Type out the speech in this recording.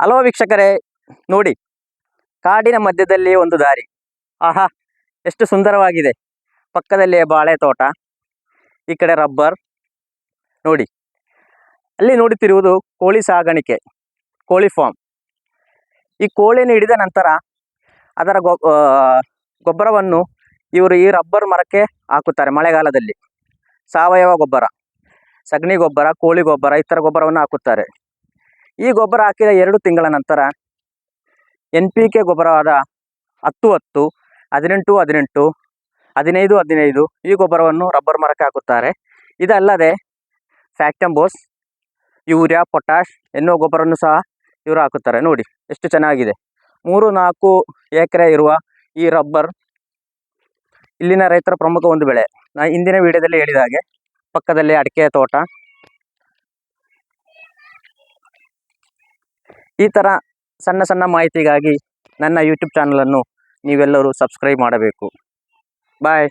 Hello ವೀಕ್ಷಕರೇ, ನೋಡಿ, ಕಾಡಿನ ಮಧ್ಯದಲ್ಲಿ ಒಂದು ದಾರಿ. ಆಹಾ, ಎಷ್ಟು ಸುಂದರವಾಗಿದೆ. ಪಕ್ಕದಲ್ಲಿ ಬಾಳೆ ತೋಟ ಈ ಕಡೆ ರಬ್ಬರ್. ನೋಡಿ, ಅಲ್ಲಿ ನೋಡುತ್ತಿರುವುದು ಕೋಳಿ ಸಾಗಾಣಿಕೆ, ಕೋಳಿ ಫಾರ್ಮ್. ಈ ಕೋಳಿಯನ್ನು ಹಿಡಿದ ನಂತರ ಅದರ ಗೊಬ್ಬರವನ್ನು ಇವರು ಈ ರಬ್ಬರ್ ಮರಕ್ಕೆ ಹಾಕುತ್ತಾರೆ, ಮಳೆಗಾಲದಲ್ಲಿ. ಸಾವಯವ ಗೊಬ್ಬರ, ಸಗಣಿ ಗೊಬ್ಬರ, ಕೋಳಿ ಗೊಬ್ಬರ ಥರ ಗೊಬ್ಬರವನ್ನು ಹಾಕುತ್ತಾರೆ. ಈ ಗೊಬ್ಬರ ಹಾಕಿದ ಎರಡು ತಿಂಗಳ ನಂತರ ಎನ್ ಪಿ ಕೆ ಗೊಬ್ಬರವಾದ ಹತ್ತು ಹತ್ತು, ಹದಿನೆಂಟು ಹದಿನೆಂಟು, ಹದಿನೈದು ಹದಿನೈದು ಈ ಗೊಬ್ಬರವನ್ನು ರಬ್ಬರ್ ಮರಕ್ಕೆ ಹಾಕುತ್ತಾರೆ. ಇದಲ್ಲದೆ ಫ್ಯಾಕ್ಟಂಬೋಸ್, ಯೂರಿಯಾ ಪೊಟ್ಯಾಶ್ ಎನ್ನುವ ಗೊಬ್ಬರವನ್ನು ಸಹ ಇವರು ಹಾಕುತ್ತಾರೆ. ನೋಡಿ, ಎಷ್ಟು ಚೆನ್ನಾಗಿದೆ. ಮೂರು ನಾಲ್ಕು ಎಕರೆ ಇರುವ ಈ ರಬ್ಬರ್ ಇಲ್ಲಿನ ರೈತರ ಪ್ರಮುಖ ಒಂದು ಬೆಳೆ. ನಾ ಹಿಂದಿನ ವಿಡಿಯೋದಲ್ಲಿ ಹೇಳಿದ ಹಾಗೆ ಪಕ್ಕದಲ್ಲಿ ಅಡಿಕೆ ತೋಟ ಈ ಥರ ಸಣ್ಣ ಸಣ್ಣ ಮಾಹಿತಿಗಾಗಿ ನನ್ನ ಯೂಟ್ಯೂಬ್ ಚಾನಲನ್ನು ನೀವೆಲ್ಲರೂ ಸಬ್ಸ್ಕ್ರೈಬ್ ಮಾಡಬೇಕು. ಬಾಯ್